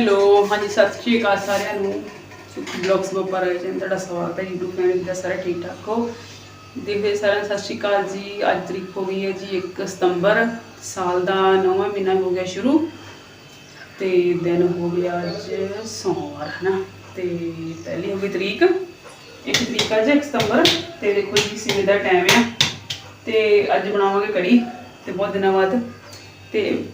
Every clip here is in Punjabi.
ਹੈਲੋ ਹਾਂਜੀ, ਸਤਿ ਸ਼੍ਰੀ ਅਕਾਲ ਸਾਰਿਆਂ ਨੂੰ। ਸੁਖ ਬਲੌਗਸ ਗੋਪਰ ਆਏ ਤੁਹਾਡਾ ਸਵਾਗਤ ਹੈ YouTube ਚੈਨਲ ਦਾ ਸਾਰਾ ਠੀਕ ਠਾਕ ਹੋ ਦੇਖਦੇ ਸਾਰਿਆਂ ਨੂੰ ਸਤਿ ਸ਼੍ਰੀ ਅਕਾਲ ਜੀ। ਅੱਜ ਤਰੀਕ ਹੋ ਗਈ ਹੈ ਜੀ 1 ਸਤੰਬਰ, ਸਾਲ ਦਾ ਨਵਾਂ ਮਹੀਨਾ ਹੋ ਗਿਆ ਸ਼ੁਰੂ। ਤੇ ਦਿਨ ਹੋ ਗਿਆ ਅੱਜ ਸੋਮਵਾਰ, ਹਨਾ? ਤੇ ਪਹਿਲੀ ਹੋ ਗਈ ਤਰੀਕ, ਇੱਕ ਤਰੀਕ ਅੱਜ 1 ਸਤੰਬਰ। ਤੇ ਦੇਖੋ ਜੀ, ਸਵੇਰ ਦਾ ਟਾਈਮ ਆ। ਤੇ ਅੱਜ ਬਣਾਵਾਂਗੇ ਕੜੀ, ਤੇ ਬਹੁਤ ਦਿਨਾਂ ਬਾਅਦ। ਤੇ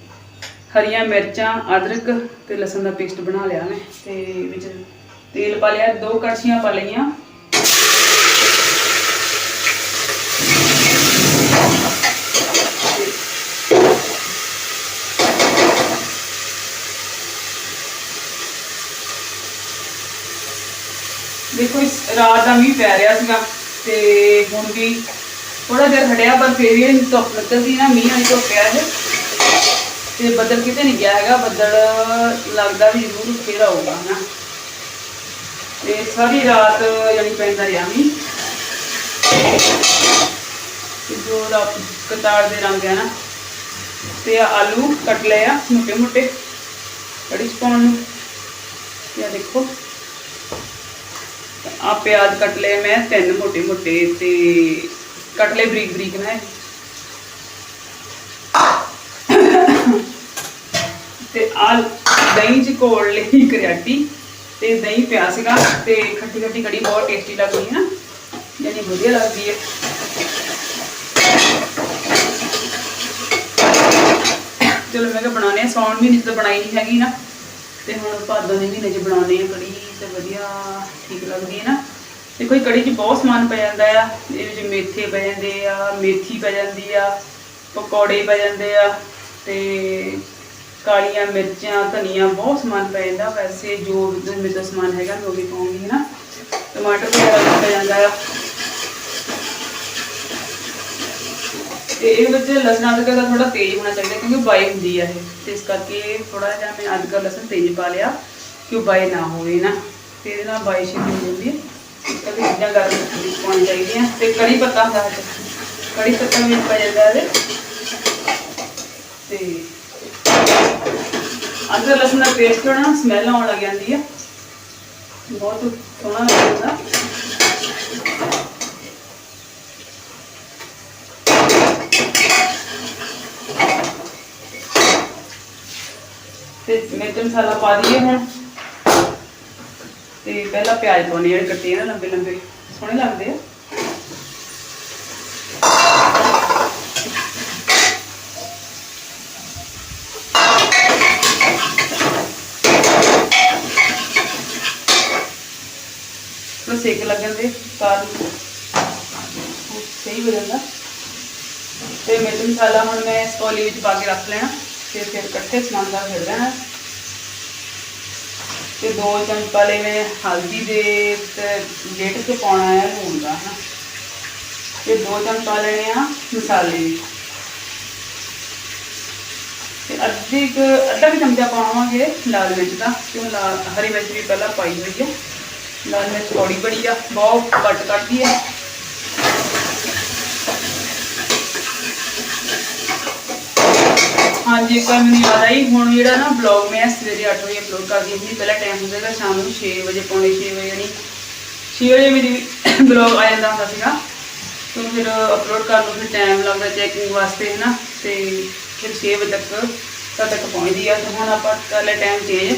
ਹਰੀਆਂ ਮਿਰਚਾਂ, ਅਦਰਕ ਤੇ ਲਸਣ ਦਾ ਪੇਸਟ ਬਣਾ ਲਿਆ ਮੈਂ। ਤੇ ਵਿੱਚ ਤੇਲ ਪਾ ਲਿਆ, ਦੋ ਕੜਛੀਆਂ ਪਾ ਲਈਆਂ। ਦੇਖੋ, ਇਸ ਰਾਤ ਦਾ ਮੀਂਹ ਪੈ ਰਿਹਾ ਸੀਗਾ ਤੇ ਹੁਣ ਵੀ ਥੋੜਾ ਜਿਹਾ ਹਟਿਆ, ਪਰ ਫੇਰ ਵੀ ਧੁੱਪ ਨਿਕਲਦੀ ਨਾ, ਮੀਂਹ ਵਾਲੀ ਧੁੱਪ ਪਿਆ ਹੈ ਤੇ ਬੱਦਲ ਕਿਤੇ ਨਹੀਂ ਗਿਆ ਹੈਗਾ, ਬੱਦਲ ਲੱਗਦਾ ਵੀ ਜ਼ਰੂਰ ਫੇਰ ਆਊਗਾ ਹਨਾ ਤੇ ਸਾਰੀ ਰਾਤ ਯਾਨੀ ਪੈਂਦਾ ਰਿਹਾ ਮੀਂਹ ਜੋ ਰੱਬ ਕਤਾਰ ਦੇ ਰੰਗ ਹੈ ਨਾ, ਤੇ ਆਲੂ ਕੱਟ ਲਏ ਆ ਮੋਟੇ ਮੋਟੇ ਕੜੀ ਚ ਪਾਉਣ ਨੂੰ। ਤੇ ਦੇਖੋ ਆ ਪਿਆਜ਼ ਕੱਟ ਲਏ ਮੈਂ, ਤਿੰਨ ਮੋਟੇ ਮੋਟੇ ਤੇ ਕੱਟ ਲਏ ਬਰੀਕ ਬਰੀਕ ਨਾ ਇਹ। ਦਹੀਂ ਚ ਕੋਲ ਲਈ ਕਰਿਆਟੀ ਤੇ ਦਹੀਂ ਪਿਆ ਸੀਗਾ ਤੇ ਖੱਟੀ ਖੱਟੀ ਕੜੀ ਬਹੁਤ ਟੇਸਟੀ ਲੱਗਦੀ ਹੈ ਨਾ, ਯਾਨੀ ਵਧੀਆ ਲੱਗਦੀ ਹੈ ਚਲੋ ਮੈਂ ਕਿਹਾ ਬਣਾਉਣੇ ਆ ਸੌਣ ਮਹੀਨੇ 'ਚ ਤਾਂ ਬਣਾਈ ਨਹੀਂ ਹੈਗੀ ਨਾ, ਤੇ ਹੁਣ ਭਾਦੋਂ ਦੇ ਮਹੀਨੇ 'ਚ ਬਣਾਉਣੇ ਆ ਕੜੀ ਤੇ ਵਧੀਆ ਠੀਕ ਲੱਗਦੀ ਹੈ ਨਾ ਦੇਖੋ ਇਹ ਕੜੀ 'ਚ ਬਹੁਤ ਸਮਾਨ ਪੈ ਜਾਂਦਾ ਆ, ਇਹਦੇ ਵਿੱਚ ਮੇਥੇ ਪੈ ਜਾਂਦੇ ਆ, ਮੇਥੀ ਪੈ ਜਾਂਦੀ ਆ, ਪਕੌੜੇ ਪੈ ਜਾਂਦੇ ਆ ਤੇ ਕਾਲੀਆਂ ਮਿਰਚਾਂ, ਧਨੀਆ, ਬਹੁਤ ਸਮਾਨ ਪੈ ਜਾਂਦਾ। ਵੈਸੇ ਜੋ ਮੇਰੇ ਤੋਂ ਸਮਾਨ ਹੈਗਾ, ਮੈਂ ਉਹ ਵੀ ਪਾਉਂਗੀ ਹੈ ਨਾ ਟਮਾਟਰ ਵਗੈਰਾ ਵੀ ਪੈ ਜਾਂਦਾ ਆ। ਤੇ ਇਹ ਵਿੱਚ ਲਸਣ ਅਦਰਕ ਦਾ ਥੋੜਾ ਤੇਜ਼ ਹੋਣਾ ਚਾਹੀਦਾ, ਕਿਉਂਕਿ ਬਾਈ ਹੁੰਦੀ ਆ ਇਹ। ਤੇ ਇਸ ਕਰਕੇ ਥੋੜਾ ਜਿਹਾ ਮੈਂ ਅਦਰਕ ਲਸਣ ਤੇਜ਼ ਪਾ ਲਿਆ, ਕਿ ਉਹ ਬਾਈ ਨਾ ਹੋਵੇ ਨਾ ਤੇ ਇਹਦੇ ਨਾਲ ਬਾਈ ਛੇਤੀ ਹੋ ਜਾਂਦੀ ਹੈ ਇਸ ਕਰਕੇ ਗਰਮ ਵਿੱਚ ਪਾਉਣੀ ਚਾਹੀਦੀਆਂ। ਤੇ ਕੜੀ ਪੱਤਾ ਹੁੰਦਾ ਹੈ ਕੜੀ ਪੱਤਾ ਵੀ ਪੈ ਜਾਂਦਾ ਇਹਦੇ। ਤੇ ਅਦਰਕ ਲਸਣ ਦਾ ਪੇਸਟ ਹੋਣਾ ਸਮੈਲ ਆਉਣ ਲੱਗ ਜਾਂਦੀ ਹੈ ਬਹੁਤ ਸੋਹਣਾ ਲੱਗਦਾ। ਤੇ ਮਿਰਚ ਮਸਾਲਾ ਪਾ ਦਈਏ ਹੁਣ। ਤੇ ਪਹਿਲਾਂ ਪਿਆਜ਼ ਪਾਉਣੇ ਜਿਹੜੇ ਕੱਟੇ ਨਾ ਲੰਬੇ ਲੰਬੇ ਸੋਹਣੇ ਲੱਗਦੇ ਆ। ਸੇਕ ਲੱਗਣ ਦੇ ਬਾਅਦ ਸਹੀ ਹੋ ਜਾਂਦਾ। ਤੇ ਮਿਰਚ ਮਸਾਲਾ ਹੁਣ ਮੈਂ ਇਸ ਕੌਲੀ ਵਿੱਚ ਪਾ ਕੇ ਰੱਖ ਲੈਣਾ ਤੇ ਫਿਰ ਇਕੱਠੇ ਸਮਾਨ ਦਾ ਫਿਰ ਲੈਣਾ। ਤੇ ਦੋ ਚਮਚ ਪਾ ਲਏ ਮੈਂ ਹਲਦੀ ਦੇ ਤੇ ਡੇਢ ਕੇ ਪਾਉਣਾ ਹੈ ਲੂਣ ਦਾ, ਹਨਾ। ਤੇ ਦੋ ਚਮਚ ਪਾ ਲੈਣੇ ਆ ਮਸਾਲੇ ਵੀ ਤੇ ਅੱਧੀ ਅੱਧਾ ਵੀ ਚਮਚਾ ਪਾਵਾਂਗੇ ਲਾਲ ਮਿਰਚ ਦਾ, ਕਿਉਂ ਲਾਲ ਹਰੀ ਮਿਰਚ ਵੀ ਪਹਿਲਾਂ ਪਾਈ ਹੋਈ ਹੈ ਲਾਲ ਮਿਰਚ ਥੋੜੀ ਬੜੀ ਆ, ਬਹੁਤ ਘੱਟ ਕੱਢਦੀ ਆ। ਹਾਂਜੀ, ਇੱਕ ਵਾਰ ਮੈਨੂੰ ਯਾਦ ਆਈ, ਹੁਣ ਜਿਹੜਾ ਨਾ ਬਲੌਗ ਮੈਂ ਸਵੇਰੇ 8 ਵਜੇ ਅਪਲੋਡ ਕਰਦੀ ਸੀ ਪਹਿਲਾਂ ਟਾਈਮ ਹੁੰਦਾ ਸੀਗਾ ਸ਼ਾਮ ਨੂੰ 6 ਵਜੇ, ਪੌਣੇ 6 ਵਜੇ, ਯਾਨੀ 6 ਵਜੇ ਮੇਰੀ ਬਲੌਗ ਆ ਜਾਂਦਾ ਹੁੰਦਾ ਸੀਗਾ। ਤੇ ਫਿਰ ਅਪਲੋਡ ਕਰਨ ਨੂੰ ਫਿਰ ਟਾਈਮ ਲੱਗਦਾ ਚੈਕਿੰਗ ਵਾਸਤੇ ਹੈ ਨਾ ਤੇ ਫਿਰ 6 ਵਜੇ ਤੱਕ, ਤਦ ਤੱਕ ਪਹੁੰਚਦੀ ਆ। ਤੇ ਹੁਣ ਆਪਾਂ ਕਰ ਲੈ ਟਾਈਮ ਚੇਂਜ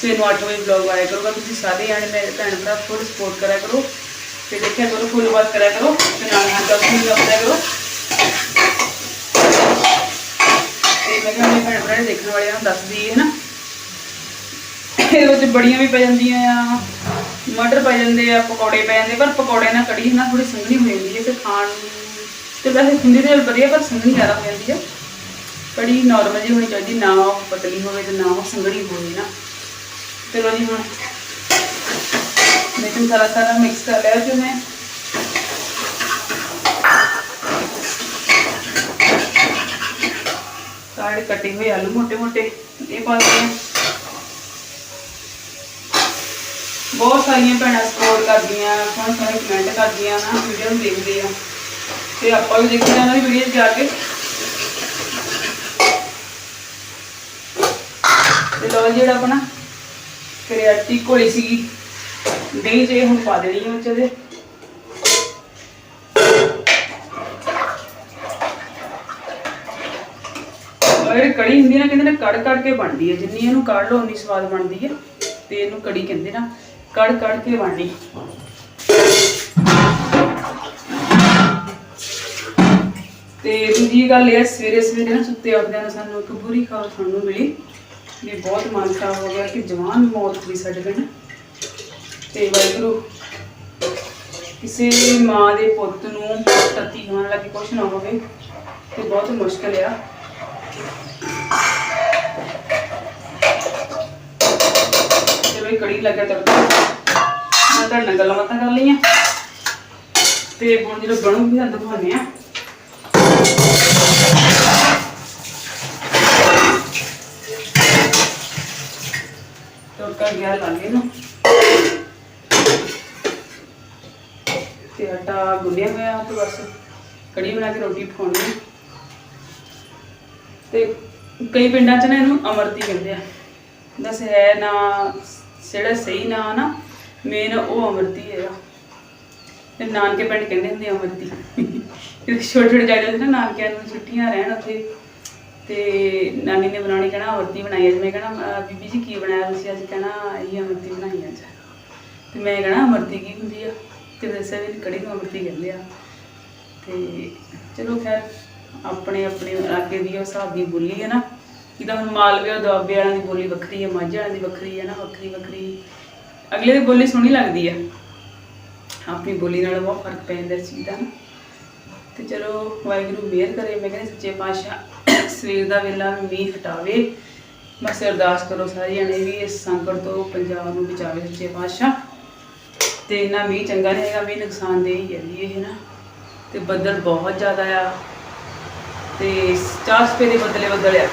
ਸਵੇਰ ਨੂੰ 8 ਵਜੇ ਬਲੌਗ ਆਇਆ ਕਰੂਗਾ ਤੁਸੀਂ ਸਾਰੇ ਜਾਣੇ ਮੇਰੇ ਭੈਣ ਭਰਾ ਫੁੱਲ ਸਪੋਰਟ ਕਰਿਆ ਕਰੋ, ਤੇ ਦੇਖਿਆ ਕਰੋ ਫੁੱਲ ਬਾਤ ਕਰਿਆ ਕਰੋ, ਤੇ ਨਾਲ ਨਾਲ ਕਮੈਂਟ ਵੀ ਕਰਿਆ ਕਰੋ। ਤੇ ਮੈਂ ਕਿਹਾ ਮੇਰੇ ਭੈਣ ਭਰਾ ਦੇਖਣ ਵਾਲਿਆਂ ਨੂੰ ਦੱਸਦੀ ਹੈ ਨਾ। ਇਹਦੇ ਵਿੱਚ ਬੜੀਆਂ ਵੀ ਪੈ ਜਾਂਦੀਆਂ ਆ, ਮਟਰ ਪੈ ਜਾਂਦੇ ਆ, ਪਕੌੜੇ ਪੈ ਜਾਂਦੇ, ਪਰ ਪਕੌੜੇ ਨਾਲ ਕੜੀ ਨਾ ਥੋੜੀ ਸੰਘਣੀ ਹੋ ਜਾਂਦੀ ਹੈ ਤੇ ਖਾਣ ਤੇ ਵੈਸੇ ਹੁੰਦੀ ਤੇ ਵਧੀਆ, ਪਰ ਸੰਘਣੀ ਜ਼ਿਆਦਾ ਹੋ ਜਾਂਦੀ ਹੈ। ਕੜੀ ਨਾਰਮਲ ਜਿਹੀ ਹੋਣੀ ਚਾਹੀਦੀ, ਨਾ ਉਹ ਪਤਲੀ ਹੋਵੇ ਤੇ ਨਾ ਉਹ ਸੰਘਣੀ ਹੋਵੇ ਨਾ। ਚਲੋ ਜੀ ਹੁਣ लेकिन सारा सारा मिक्स कर लिया जो मैं सारे कटे हुए आलू मोटे मोटे ये पाते हैं ਬਹੁਤ ਸਾਰੀਆਂ ਭੈਣਾਂ ਸਪੋਰਟ ਕਰਦੀਆਂ ਬਹੁਤ ਸਾਰੇ ਕਮੈਂਟ ਕਰਦੀਆਂ ਨਾ ਵੀਡੀਓ ਨੂੰ ਦੇਖਦੇ ਆ। ਤੇ ਆਪਾਂ ਵੀ ਦੇਖਦੇ ਆਂ ਨਾ ਵੀਡੀਓ ਜਾ ਕੇ। ਤੇ ਲੋ ਜਿਹੜਾ ਆਪਣਾ ਫਿਰ ਆਟੀ ਘੋਲੀ ਸੀਗੀ। ਦਹੀਂ ਜੇ ਹੁਣ ਪਾ ਦੇਣੀ ਉਹ ਚ ਇਹਦੇ ਕੜੀ ਹੁੰਦੀ ਨਾ, ਕਹਿੰਦੇ ਨੇ ਕੜ ਕੜ ਕੇ ਬਣਦੀ ਹੈ ਜਿੰਨੀ ਇਹਨੂੰ ਕੜ ਲਓ, ਉਨੀ ਸਵਾਦ ਬਣਦੀ ਹੈ ਤੇ ਇਹਨੂੰ ਕੜੀ ਕਹਿੰਦੇ ਨਾ, ਕੜ ਕੜ ਕੇ ਬਣਨੀ। ਤੇ ਦੂਜੀ ਗੱਲ ਇਹ ਸਵੇਰੇ ਸਵੇਰੇ ਨਾ ਸੁੱਤੇ ਉੱਠਦਿਆਂ ਨੂੰ ਸਾਨੂੰ ਇੱਕ ਬੁਰੀ ਖਬਰ ਸੁਣਨ ਨੂੰ ਮਿਲੀ। ਵੀ ਬਹੁਤ ਮਨ ਖਰਾਬ ਹੋ ਗਿਆ ਕਿ ਜਵਾਨ ਮੌਤ ਹੋਈ ਸਾਡੇ ਪਿੰਡ ਤੇ ਵਾਹਿਗੁਰੂ, ਕਿਸੇ ਮਾਂ ਦੇ ਪੁੱਤ ਨੂੰ ਤਤੀ ਹੋਣ ਲੱਗੀ ਕੁਛ ਨਾ ਹੋਵੇ, ਤੇ ਬਹੁਤ ਮੁਸ਼ਕਲ ਆ। ਚਲੋ ਇਹ ਕੜੀ ਲੱਗਿਆ ਤੜਕਾ। ਮੈਂ ਤੁਹਾਡੇ ਨਾਲ ਗੱਲਾਂ ਬਾਤਾਂ ਕਰ ਲਈਆਂ। ਤੇ ਹੁਣ ਜਦੋਂ ਬਣੂਗੀ ਤਾਂ ਦਿਖਾਉਂਦੇ ਆ ਤੜਕਾ ਗਿਆ ਲਾਗੇ ਨੂੰ। ਤੇ ਆਟਾ ਗੁੰਨਿਆ ਹੋਇਆ ਤੇ ਬਸ, ਕੜੀ ਬਣਾ ਕੇ ਰੋਟੀ ਪਕਾਉਣੀ ਤੇ ਕਈ ਪਿੰਡਾਂ 'ਚ ਨਾ ਇਹਨੂੰ ਅਮਰਤੀ ਕਹਿੰਦੇ ਆ। ਬਸ ਹੈ ਨਾ, ਜਿਹੜਾ ਸਹੀ ਨਾਂ ਨਾ ਮੇਨ ਉਹ ਅਮਰਤੀ ਹੈਗਾ ਤੇ ਨਾਨਕੇ ਪਿੰਡ ਕਹਿੰਦੇ ਹੁੰਦੇ ਆ ਅਮਰਤੀ। ਛੋਟੇ ਛੋਟੇ ਜਾਂਦੇ ਨਾ ਨਾਨਕਿਆਂ ਨੂੰ ਛੁੱਟੀਆਂ ਰਹਿਣ ਉੱਥੇ। ਤੇ ਨਾਨੀ ਨੇ ਬਣਾਉਣੀ ਕਹਿਣਾ ਅਮਰਤੀ ਬਣਾਈ ਅੱਜ। ਮੈਂ ਕਹਿਣਾ ਬੀਬੀ ਜੀ ਕੀ ਬਣਾਇਆ ਤੁਸੀਂ ਅੱਜ? ਕਹਿਣਾ, ਇਹ ਅਮਰਤੀ ਬਣਾਈ ਅੱਜ। ਤੇ ਮੈਂ ਕਹਿਣਾ ਅਮਰਤੀ ਕੀ ਹੁੰਦੀ ਆ? ਤੇ ਵੈਸੇ ਵੀ ਕੜੀ ਨੂੰ ਅਮਰਤੀ ਕਹਿੰਦੇ ਆ। ਤੇ ਚਲੋ ਖੈਰ, ਆਪਣੇ ਆਪਣੇ ਇਲਾਕੇ ਦੀ ਉਹ ਹਿਸਾਬ ਦੀ ਬੋਲੀ ਹੈ ਨਾ। ਜਿੱਦਾਂ ਹੁਣ ਮਾਲਵੇ ਉਹ ਦੁਆਬੇ ਵਾਲਿਆਂ ਦੀ ਬੋਲੀ ਵੱਖਰੀ ਹੈ, ਮਾਝੇ ਵਾਲਿਆਂ ਦੀ ਵੱਖਰੀ ਹੈ ਨਾ, ਵੱਖਰੀ ਵੱਖਰੀ। ਅਗਲੇ ਦੀ ਬੋਲੀ ਸੋਹਣੀ ਲੱਗਦੀ ਆ। ਆਪਣੀ ਬੋਲੀ ਨਾਲ ਬਹੁਤ ਫ਼ਰਕ ਪੈ ਜਾਂਦਾ ਇਸ ਚੀਜ਼ ਦਾ ਨਾ। ਤੇ ਚਲੋ ਵਾਹਿਗੁਰੂ ਮਿਹਰ ਕਰੇ, ਮੈਂ ਕਹਿੰਦੀ ਸੱਚੇ ਪਾਤਸ਼ਾਹ। ਸਵੇਰ ਦਾ ਵੇਲਾ ਮੀਂਹ ਹਟਾਵੇ। ਬਸ ਅਰਦਾਸ ਕਰੋ ਸਾਰੇ ਜਣੇ ਵੀ ਇਸ ਸੰਕਟ ਤੋਂ ਪੰਜਾਬ ਨੂੰ ਬਚਾਵੇ ਸੱਚੇ ਪਾਤਸ਼ਾਹ। ਤੇ ਇੰਨਾ ਮੀਂਹ ਚੰਗਾ ਨਹੀਂ ਹੈਗਾ, ਮੀਂਹ ਨੁਕਸਾਨਦੇਹ ਹੀ ਹੈ ਜੀ ਇਹ ਨਾ। ਤੇ ਬੱਦਲ ਬਹੁਤ ਜ਼ਿਆਦਾ ਆ। ਤੇ ਚਾਰ ਸਪੇ ਦੇ ਬਦਲੇ ਬੱਦਲ ਆ।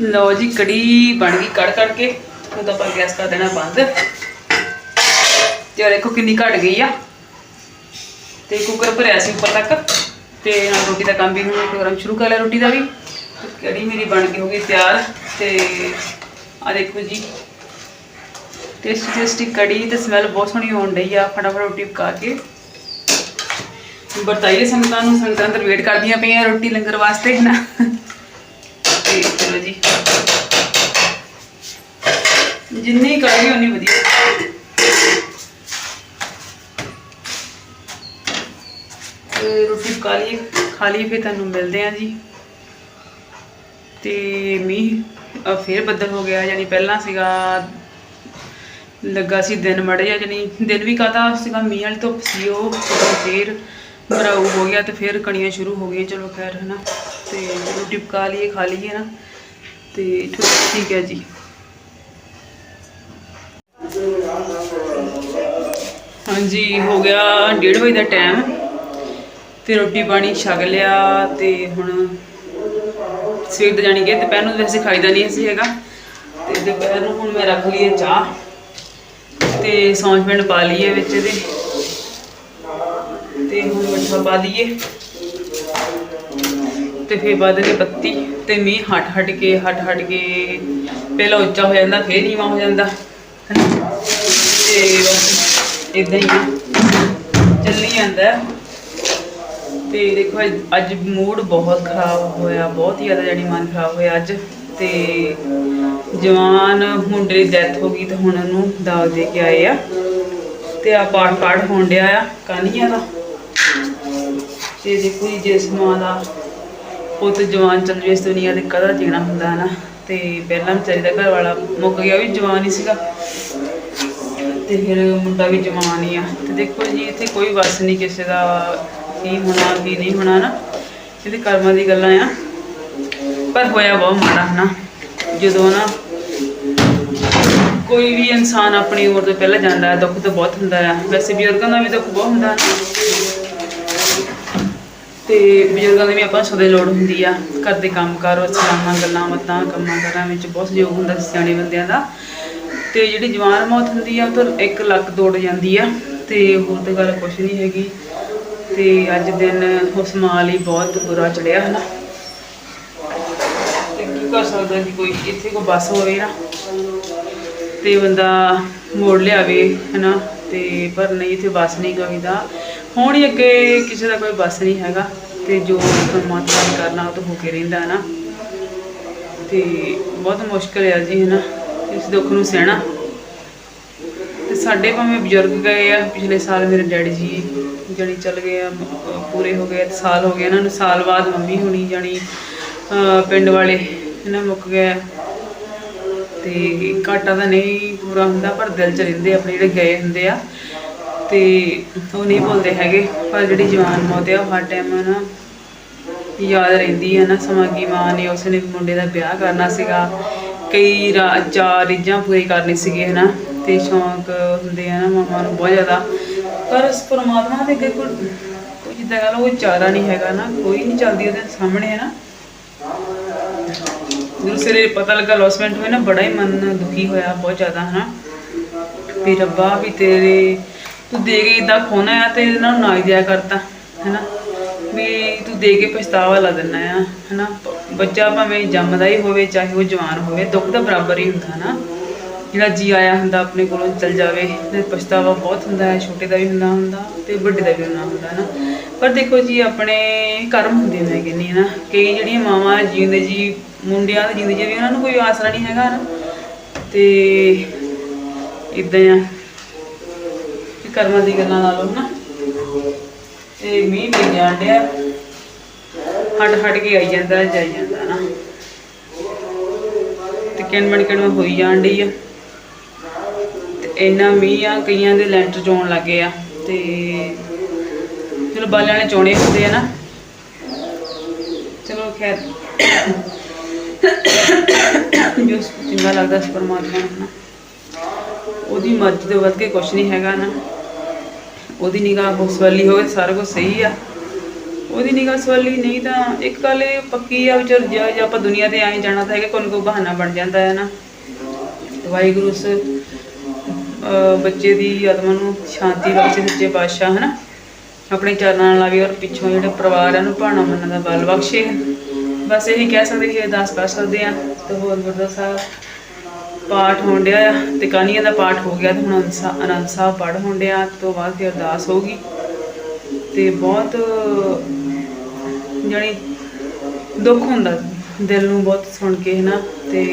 ਲਓ ਜੀ, ਕੜੀ ਬਣ ਗਈ ਕੜ ਕੜ ਕੇ। ਉਹਦਾ ਤਾਂ ਆਪਾਂ ਗੈਸ ਕਰ ਦੇਣਾ ਬੰਦ। ਤੇ ਦੇਖੋ ਕਿੰਨੀ ਘਟ ਗਈ ਆ। ਤੇ ਕੁੱਕਰ ਭਰਿਆ ਸੀ ਉੱਪਰ ਤੱਕ। ਤੇ ਨਾਲ ਰੋਟੀ ਦਾ ਕੰਮ ਵੀ ਹੁਣ ਪ੍ਰੋਗਰਾਮ ਸ਼ੁਰੂ ਕਰ ਲਿਆ ਰੋਟੀ ਦਾ ਵੀ। ਤੇ ਕੜੀ ਮੇਰੀ ਬਣ ਕੇ ਹੋ ਗਈ ਤਿਆਰ ਤੇ ਆ ਦੇਖੋ ਜੀ। ਟੇਸਟੀ ਟੇਸਟੀ ਕੜੀ ਤੇ ਸਮੈਲ ਬਹੁਤ ਸੋਹਣੀ ਆਉਣ ਡਈ ਆ, ਫਟਾਫਟ ਰੋਟੀ ਪਕਾ ਕੇ। ਬਰਤਾਈਏ ਸੰਗਤਾਂ ਨੂੰ, ਸੰਗਤਾਂ ਅੰਦਰ ਵੇਟ ਕਰਦੀਆਂ ਪਈਆਂ ਰੋਟੀ ਲੰਗਰ ਵਾਸਤੇ ਹੈ ਨਾ। ਤੇ ਚਲੋ ਜੀ। ਜਿੰਨੀ ਕੜੀ ਉਨੀ ਵਧੀਆ। ਤੇ ਰੋਟੀ ਲਈ ਖਾ ਲਈ ਫਿਰ ਤੁਹਾਨੂੰ ਮਿਲਦੇ ਆ ਜੀ। ਤੇ ਮੀਂਹ ਫਿਰ ਬੱਦਲ ਹੋ ਗਿਆ, ਯਾਨੀ ਪਹਿਲਾਂ ਸੀਗਾ, ਲੱਗਾ ਸੀ ਦਿਨ ਮੜਿਆ ਯਾਨੀ ਦਿਨ ਵੀ ਕਾਹਦਾ ਸੀਗਾ, ਮੀਂਹ ਵਾਲੀ ਧੁੱਪ ਸੀ ਉਹ ਫਿਰ ਮਰਾਊ ਹੋ ਗਿਆ ਤੇ ਫਿਰ ਕਣੀਆਂ ਸ਼ੁਰੂ ਹੋ ਗਈਆਂ, ਚਲੋ ਖੈਰ ਹੈ ਨਾ ਤੇ ਰੋਟੀ ਪਕਾ ਲਈਏ, ਖਾ ਲਈਏ ਨਾ ਤੇ ਠੀਕ ਹੈ ਜੀ। ਹਾਂਜੀ, ਹੋ ਗਿਆ 1:30 ਵਜੇ ਦਾ ਟਾਈਮ ਤੇ ਰੋਟੀ ਪਾਣੀ ਛਕ ਲਿਆ ਤੇ ਹੁਣ ਸਵੇਰ ਦਾ ਜਾਣੀ ਕਿ ਦੁਪਹਿਰ ਨੂੰ ਵੈਸੇ ਖਾਈਦਾ ਨਹੀਂ ਸੀ ਹੈਗਾ। ਤੇ ਦੁਪਹਿਰ ਨੂੰ ਹੁਣ ਮੈਂ ਰੱਖ ਲਈ ਹੈ ਚਾਹ ਤੇ ਸੌਂਜ ਪਿੰਡ ਪਾ ਲਈਏ ਵਿੱਚ ਇਹਦੇ। ਤੇ ਹੁਣ ਮਿੱਠਾ ਪਾ ਦਈਏ। ਤੇ ਫਿਰ ਬਾਅਦ ਦੇ ਪੱਤੀ ਤੇ ਮੀਂਹ ਹਟ ਹਟ ਕੇ, ਹਟ ਹਟ ਕੇ ਪਹਿਲਾਂ ਉੱਚਾ ਹੋ ਜਾਂਦਾ, ਫਿਰ ਨੀਵਾਂ ਹੋ ਜਾਂਦਾ। ਹਨਾ? ਤੇ ਬਸ ਇਦਾਂ ਹੀ ਚੱਲੀ ਜਾਂਦਾ। ਤੇ ਦੇਖੋ, ਅੱਜ- ਅੱਜ ਮੂਡ ਬਹੁਤ ਖਰਾਬ ਹੋਇਆ, ਬਹੁਤ ਹੀ ਜ਼ਿਆਦਾ ਜਾਨੀ ਮਨ ਖਰਾਬ ਹੋਇਆ ਅੱਜ। ਤੇ ਜਵਾਨ ਮੁੰਡੇ ਦੀ ਡੈਥ ਹੋ ਗਈ ਤੇ ਹੁਣ ਉਹਨੂੰ ਦਾਗ ਦੇ ਕੇ ਆਏ ਆ। ਤੇ ਆ ਪਾੜ ਪਾੜ ਹੋਣ ਡਿਆ ਆ, ਕਾਨੀਆਂ ਦਾ। ਤੇ ਦੇਖੋ ਜੀ, ਜਿਸ ਮਾਂ ਦਾ ਪੁੱਤ ਜਵਾਨ ਚੱਲ ਜਾਵੇ ਇਸ ਦੁਨੀਆ ਤੇ ਕਦਾ ਜੀਣਾ ਹੁੰਦਾ ਹੈ ਨਾ, ਤੇ ਪਹਿਲਾਂ ਵਿਚਾਰੀ ਦਾ ਘਰ ਵਾਲਾ ਮੁੱਕ ਗਿਆ, ਉਹ ਵੀ ਜਵਾਨ ਹੀ ਸੀਗਾ। ਤੇ ਫਿਰ ਮੁੰਡਾ ਵੀ ਜਵਾਨ ਹੀ ਆ। ਤੇ ਦੇਖੋ ਜੀ, ਇੱਥੇ ਕੋਈ ਵਸ ਨਹੀਂ ਕਿਸੇ ਦਾ। ਕੀ ਹੋਣਾ, ਕੀ ਨਹੀਂ ਹੋਣਾ ਨਾ ਇਹਦੇ ਕਰਮਾਂ ਦੀ ਗੱਲਾਂ ਆ। ਪਰ ਹੋਇਆ ਬਹੁਤ ਮਾੜਾ, ਹਨਾ? ਜਦੋਂ ਨਾ ਕੋਈ ਵੀ ਇਨਸਾਨ ਆਪਣੀ ਉਮਰ ਤੋਂ ਪਹਿਲਾਂ ਜਾਂਦਾ ਹੈ, ਦੁੱਖ ਤਾਂ ਬਹੁਤ ਹੁੰਦਾ ਆ। ਵੈਸੇ ਬਜ਼ੁਰਗਾਂ ਦਾ ਵੀ ਦੁੱਖ ਬਹੁਤ ਹੁੰਦਾ। ਤੇ ਬਜ਼ੁਰਗਾਂ ਦੀ ਵੀ ਆਪਾਂ ਨੂੰ ਸਦੇ ਲੋੜ ਹੁੰਦੀ ਆ। ਘਰ ਦੇ ਕੰਮ ਕਾਰ ਸਲਾਮਾਂ, ਗੱਲਾਂ ਬਾਤਾਂ, ਕੰਮਾਂ ਕਾਰਾਂ ਵਿੱਚ ਬਹੁਤ ਸਹਿਯੋਗ ਹੁੰਦਾ ਸਿਆਣੇ ਬੰਦਿਆਂ ਦਾ। ਤੇ ਜਿਹੜੀ ਜਵਾਨ ਮੌਤ ਹੁੰਦੀ ਆ, ਉਹ ਤਾਂ 1 ਲੱਖ ਦੌੜ ਜਾਂਦੀ ਆ। ਤੇ ਹੋਰ ਤਾਂ ਗੱਲ ਕੁਛ ਨਹੀਂ ਹੈਗੀ। ਤੇ ਅੱਜ ਦਿਨ ਉਸ ਮਾਂ ਲਈ ਬਹੁਤ ਬੁਰਾ ਚੜਿਆ, ਹਨਾ? ਤੇ ਕੀ ਕੀ ਕਰ ਸਕਦਾ ਕਿ ਕੋਈ? ਇੱਥੇ ਕੋਈ ਬੱਸ ਹੋਵੇ ਨਾ, ਤੇ ਬੰਦਾ ਮੋੜ ਲਿਆਵੇ, ਹਨਾ? ਤੇ ਪਰ ਨਹੀਂ, ਇੱਥੇ ਬੱਸ ਨਹੀਂ ਕੋਈ ਗਵੀਦਾ ਹੁਣ ਹੀ ਅੱਗੇ ਕਿਸੇ ਦਾ ਕੋਈ ਬੱਸ ਨਹੀਂ ਹੈਗਾ, ਤੇ ਜੋ ਪਰਮਾਤਮਾ ਨੇ ਕਰਨਾ, ਉਹ ਤਾਂ ਹੋ ਕੇ ਰਹਿੰਦਾ ਨਾ ਤੇ ਬਹੁਤ ਮੁਸ਼ਕਲ ਹੈ ਜੀ, ਹਨਾ? ਇਸ ਦੁੱਖ ਨੂੰ ਸਹਿਣਾ। ਸਾਡੇ ਭਾਵੇਂ ਬਜ਼ੁਰਗ ਗਏ ਆ, ਪਿਛਲੇ ਸਾਲ ਮੇਰੇ ਡੈਡੀ ਜੀ ਜਣੀ ਚੱਲ ਗਏ ਆ, ਪੂਰੇ ਹੋ ਗਏ, ਸਾਲ ਹੋ ਗਏ, ਇਹਨਾਂ ਨੂੰ ਸਾਲ ਬਾਅਦ ਮੰਮੀ ਹੋਣੀ ਜਾਣੀ ਪਿੰਡ ਵਾਲੇ ਇਹਨਾਂ ਮੁੱਕ ਗਏ ਤੇ ਘਾਟਾ ਤਾਂ ਨਹੀਂ ਪੂਰਾ ਹੁੰਦਾ, ਪਰ ਦਿਲ ਚ ਰਹਿੰਦੇ ਆਪਣੇ ਜਿਹੜੇ ਗਏ ਹੁੰਦੇ ਆ। ਤੇ ਉਹ ਨਹੀਂ ਭੁੱਲਦੇ ਹੈਗੇ, ਪਰ ਜਿਹੜੀ ਜਵਾਨ ਮੌਤ ਆ, ਉਹ ਹਰ ਟਾਈਮ ਨਾ ਯਾਦ ਰਹਿੰਦੀ ਹੈ ਨਾ ਸਮਾਗੀ ਮਾਂ ਨੇ ਉਸਨੇ ਮੁੰਡੇ ਦਾ ਵਿਆਹ ਕਰਨਾ ਸੀਗਾ। ਕਈ ਰਾ- ਚਾਰ ਰੀਝਾਂ ਪੂਰੀ ਕਰਨੀ ਸੀਗੇ ਹਨਾ। ਤੇ ਸ਼ੌਂਕ ਹੁੰਦੇ ਆ ਨਾ ਮਾਮਾ ਨੂੰ ਬਹੁਤ ਜ਼ਿਆਦਾ। ਪਰ ਉਸ ਪਰਮਾਤਮਾ ਦੇ ਅੱਗੇ ਕੋਈ ਕੋਈ ਜਿੱਦਾਂ ਕਹ ਲਓ, ਕੋਈ ਚਾਰਾ ਨਹੀਂ ਹੈਗਾ ਨਾ। ਕੋਈ ਨਹੀਂ ਚੱਲਦੀ ਉਹਦੇ ਸਾਹਮਣੇ ਹੈ ਨਾ। ਜਦੋਂ ਸਿਰੇ ਪਤਾ ਲੱਗਾ ਲੌਸਮੈਂਟ ਹੋਇਆ ਨਾ, ਬੜਾ ਹੀ ਮਨ ਦੁਖੀ ਹੋਇਆ ਬਹੁਤ ਜ਼ਿਆਦਾ ਹਨਾ ਵੀ ਰੱਬਾ, ਵੀ ਤੇਰੇ ਤੂੰ ਦੇ ਕੇ ਇਦਾਂ ਖੋਣਾ ਆ ਤੇ ਇਹਨਾਂ ਨੂੰ ਨਾ ਹੀ ਦਿਆ ਕਰਤਾ ਹੈਨਾ ਵੀ ਤੂੰ ਦੇ ਕੇ ਪਛਤਾਵਾ ਲਾ ਦਿੰਨਾ ਆ ਹੈਨਾ ਬੱਚਾ ਭਾਵੇਂ ਜੰਮਦਾ ਹੀ ਹੋਵੇ, ਚਾਹੇ ਉਹ ਜਵਾਨ ਹੋਵੇ, ਦੁੱਖ ਦਾ ਬਰਾਬਰ ਹੀ ਹੁੰਦਾ ਨਾ। ਜਿਹੜਾ ਜੀ ਆਇਆ ਹੁੰਦਾ ਆਪਣੇ ਕੋਲੋਂ ਚਲ ਜਾਵੇ, ਤੇ ਪਛਤਾਵਾ ਬਹੁਤ ਹੁੰਦਾ ਹੈ, ਛੋਟੇ ਦਾ ਵੀ ਹੁੰਦਾ ਹੁੰਦਾ ਤੇ ਵੱਡੇ ਦਾ ਵੀ ਹੁੰਦਾ ਹੁੰਦਾ ਨਾ ਪਰ ਦੇਖੋ ਜੀ, ਆਪਣੇ ਕਰਮ ਹੁੰਦੇ ਨੇ ਕਹਿੰਦੀ ਨਾ ਕਈ ਜਿਹੜੀਆਂ ਮਾਵਾਂ ਜੀਂਦੇ ਜੀ, ਮੁੰਡਿਆਂ ਦੇ ਜਿਉਂਦੇ ਜੀ ਉਹਨਾਂ ਨੂੰ ਕੋਈ ਆਸਰਾ ਨਹੀਂ ਹੈਗਾ ਨਾ ਤੇ ਇਦਾਂ ਆ। ਕਿ ਕਰਮਾਂ ਦੀ ਗੱਲਾਂ ਲਾ ਲਓ ਨਾ ਤੇ ਮੀਂਹ ਵੀ ਜਾਣ ਡਿਆ। ਹਟ ਹਟ ਕੇ ਆਈ ਜਾਂਦਾ, ਜਾਈ ਜਾਂਦਾ ਨਾ ਤੇ ਕਿਣ ਬਣ ਕਿਣ ਹੋਈ ਜਾਣ ਡਈ ਆ। ਇੰਨਾ ਮੀਂਹ ਆ, ਕਈਆਂ ਦੇ ਲੈਂਟਰ ਚੋਣ ਲੱਗੇ ਆ ਤੇ ਚਲੋ ਬਾਲਿਆਂ ਨੇ ਚੋਣੇ ਹੁੰਦੇ ਆ ਨਾ। ਚਲੋ ਖੈਰ। ਜੋ ਚੰਗਾ ਲੱਗਦਾ ਸੀ ਪਰਮਾਤਮਾ ਨੂੰ ਉਹਦੀ ਮਰਜ਼ੀ ਤੋਂ ਵੱਧ ਕੇ ਕੁਝ ਨਹੀਂ ਹੈਗਾ ਨਾ। ਉਹਦੀ ਨਿਗਾਹ ਉਸ ਵੱਲੀ ਹੋਵੇ ਸਾਰਾ ਕੁਝ ਸਹੀ ਆ। ਉਹਦੀ ਨਿਗਾਹ ਸਵਾਲੀ ਨਹੀਂ ਤਾਂ ਇੱਕ ਗੱਲ ਇਹ ਪੱਕੀ ਆ, ਵਿਚਾਰ ਜੇ ਜੇ ਆਪਾਂ ਦੁਨੀਆ ਤੇ ਆਏ ਜਾਣਾ ਤਾਂ ਹੈਗਾ, ਕੋਈ ਨਾ ਕੋਈ ਬਹਾਨਾ ਬਣ ਜਾਂਦਾ ਹੈ ਨਾ। ਵਾਹਿਗੁਰੂ ਉਸ ਬੱਚੇ ਦੀ ਆਤਮਾ ਨੂੰ ਸ਼ਾਂਤੀ ਬਖਸ਼ੇ ਸੱਚੇ ਪਾਤਸ਼ਾਹ, ਹਨਾ? ਆਪਣੇ ਚਰਨਾਂ ਨਾਲ ਲਾਵੇ ਔਰ ਪਿੱਛੋਂ ਜਿਹੜੇ ਪਰਿਵਾਰ ਆ ਨੂੰ ਭਾਣਾ ਮੰਨਣ ਦਾ ਬਲ ਬਖਸ਼ੇ। ਬਸ ਇਹੀ ਕਹਿ ਸਕਦੇ ਕਿ ਅਰਦਾਸ ਕਰ ਸਕਦੇ ਆ। ਤੇ ਹੋਰ ਗੁਰਦੁਆਰਾ ਸਾਹਿਬ ਪਾਠ ਹੋਣ ਡਿਆ ਆ। ਤੇ ਕਹਾਣੀਆਂ ਦਾ ਪਾਠ ਹੋ ਗਿਆ ਤੇ ਹੁਣ ਆਨੰਦ ਸਾਹਿਬ ਪੜ੍ਹ ਹੋਣ ਡਿਆ। ਤੋਂ ਬਾਅਦ ਫਿਰ ਅਰਦਾਸ ਹੋਊਗੀ। ਤੇ ਬਹੁਤ ਜਾਣੀ ਦੁੱਖ ਹੁੰਦਾ ਦਿਲ ਨੂੰ ਬਹੁਤ ਸੁਣ ਕੇ, ਹਨਾ? ਤੇ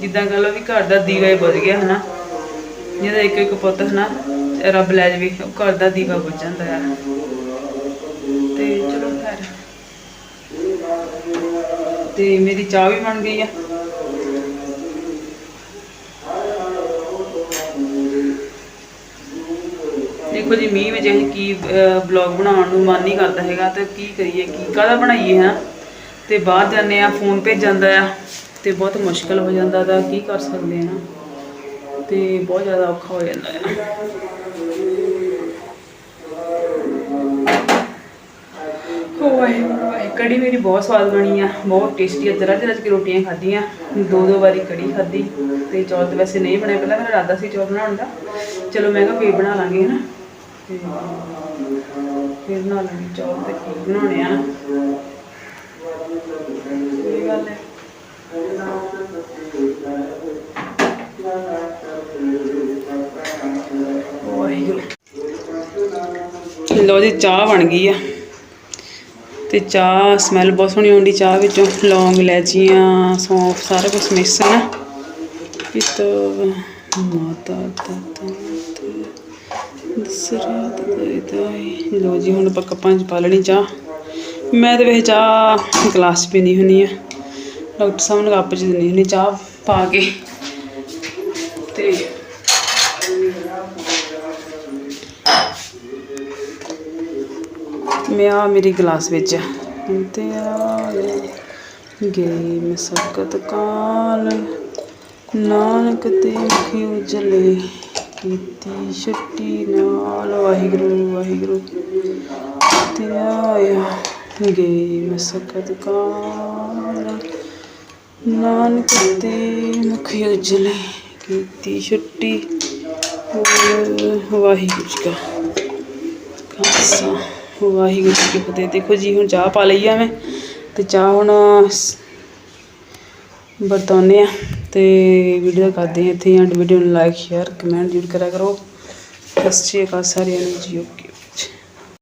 ਜਿੱਦਾਂ ਕਹ ਲਓ ਵੀ ਘਰ ਦਾ ਦੀਵਾ ਹੀ ਬੁਝ ਗਿਆ, ਹਨਾ? ਜਿਹਦਾ ਇੱਕ ਇੱਕ ਪੁੱਤ ਹਨਾ ਰੱਬ ਲੈ ਜਾਵੇ ਘਰ ਦਾ ਦੀਵਾ ਬੁਝ ਜਾਂਦਾ ਆ ਤੇ ਚਲੋ ਖੈਰ। ਤੇ ਮੇਰੀ ਚਾਹ ਵੀ ਬਣ ਗਈ ਆ। ਦੇਖੋ ਜੀ, ਮੀਂਹ ਵਿੱਚ ਅਸੀਂ ਕੀ ਬਲੌਗ ਬਣਾਉਣ ਨੂੰ ਮਨ ਨਹੀਂ ਕਰਦਾ ਹੈਗਾ, ਤੇ ਕੀ ਕਰੀਏ, ਕੀ ਕਾਹਦਾ ਬਣਾਈਏ, ਹੈ? ਤੇ ਬਾਹਰ ਜਾਂਦੇ ਆ ਫੋਨ ਭੇਜ ਜਾਂਦਾ ਆ, ਤੇ ਬਹੁਤ ਮੁਸ਼ਕਲ ਹੋ ਜਾਂਦਾ ਦਾ ਕੀ ਕਰ ਸਕਦੇ ਆ ਤੇ ਬਹੁਤ ਜ਼ਿਆਦਾ ਔਖਾ ਹੋ ਜਾਂਦਾ ਆ ਕੜੀ ਮੇਰੀ ਬਹੁਤ ਸਵਾਦ ਬਣੀ ਆ, ਬਹੁਤ ਟੇਸਟੀ ਆ। ਜਰਾ ਜਰਾ ਕਿ ਰੋਟੀਆਂ ਖਾਧੀਆਂ, ਦੋ ਦੋ ਵਾਰੀ ਕੜੀ ਖਾਧੀ ਤੇ ਚੌਲ ਤਾਂ ਵੈਸੇ ਨਹੀਂ ਬਣੇ ਪਹਿਲਾਂ ਮੇਰਾ ਇਰਾਦਾ ਸੀ ਚੌਲ ਬਣਾਉਣ ਦਾ। ਚਲੋ ਮੈਂ ਕਿਹਾ ਫੇਰ ਬਣਾ ਲਾਂਗੇ, ਹਨਾ? ਤੇ ਫੇਰ ਬਣਾ ਲਾਂਗੇ ਚੌਲ ਤੇ ਕੀ ਬਣਾਉਣੇ ਆ ਨਾ ਇਹ ਗੱਲ ਹੈ ਵਾਹਿਗੁਰੂ ਲੋ ਜੀ, ਚਾਹ ਬਣ ਗਈ ਆ। ਤੇ ਚਾਹ ਸਮੈਲ ਬਹੁਤ ਸੋਹਣੀ ਆਉਂਦੀ ਚਾਹ ਵਿੱਚੋਂ। ਲੌਂਗ ਇਲਾਇਚੀਆਂ ਸੌਂਫ, ਸਾਰਾ ਕੁਝ ਮਿਕਸ ਹੈ ਨਾ। ਪਿਤ ਮਾਤਾ ਤਾ ਦਸਰਾ ਦਾਈ ਲੋ ਜੀ, ਹੁਣ ਆਪਾਂ ਕੱਪਾਂ 'ਚ ਪਾ ਲੈਣੀ ਚਾਹ। ਮੈਂ ਤਾਂ ਵੈਸੇ ਚਾਹ ਗਲਾਸ ਪੀਣੀ ਹੁੰਦੀ ਆ। ਡਾਕਟਰ ਸਾਹਿਬ ਨੂੰ ਕੱਪ 'ਚ ਦਿੰਦੀ ਹੁੰਦੀ ਚਾਹ ਪਾ ਕੇ। ਤੇ ਮੈਂ ਆ ਮੇਰੀ ਗਲਾਸ ਵਿੱਚ। ਤੇ ਗਈ ਗਏ ਮਸਕਤ ਕਾਲ। ਨਾਨਕ ਤੇ ਮੁਖੀ ਉਜਲੇ, ਕੀਤੀ ਛੱਟੀ ਨਾਲ। ਵਾਹਿਗੁਰੂ ਵਾਹਿਗੁਰੂ। ਤੇ ਆਇਆ ਗਏ ਮਸਕਤ ਕਾਲ। ਨਾਨਕ ਤੇ ਮੁਖੀ ਉਜਲੇ, ਕੀਤੀ ਛੁੱਟੀ। ਵਾਹਿਗੁਰੂ ਜੀ ਕਾ ਖਾਲਸਾ। ਵਾਹਿਗੁਰੂ ਜੀ ਕੀ ਫਤਿਹ। ਦੇਖੋ ਜੀ, ਹੁਣ ਚਾਹ ਪਾ ਲਈ ਆ ਮੈਂ ਤੇ ਚਾਹ ਹੁਣ ਵਰਤਾਉਂਦੇ ਆ ਤੇ ਵੀਡੀਓ ਕਰਦੇ ਆ ਇੱਥੇ। ਐਂਡ ਵੀਡੀਓ ਨੂੰ ਲਾਈਕ ਸ਼ੇਅਰ ਕਮੈਂਟ ਜ਼ਰੂਰ ਕਰਿਆ ਕਰੋ। ਸਤਿ ਸ਼੍ਰੀ ਅਕਾਲ ਸਾਰਿਆਂ ਨੂੰ ਜੀ ਓਕੇ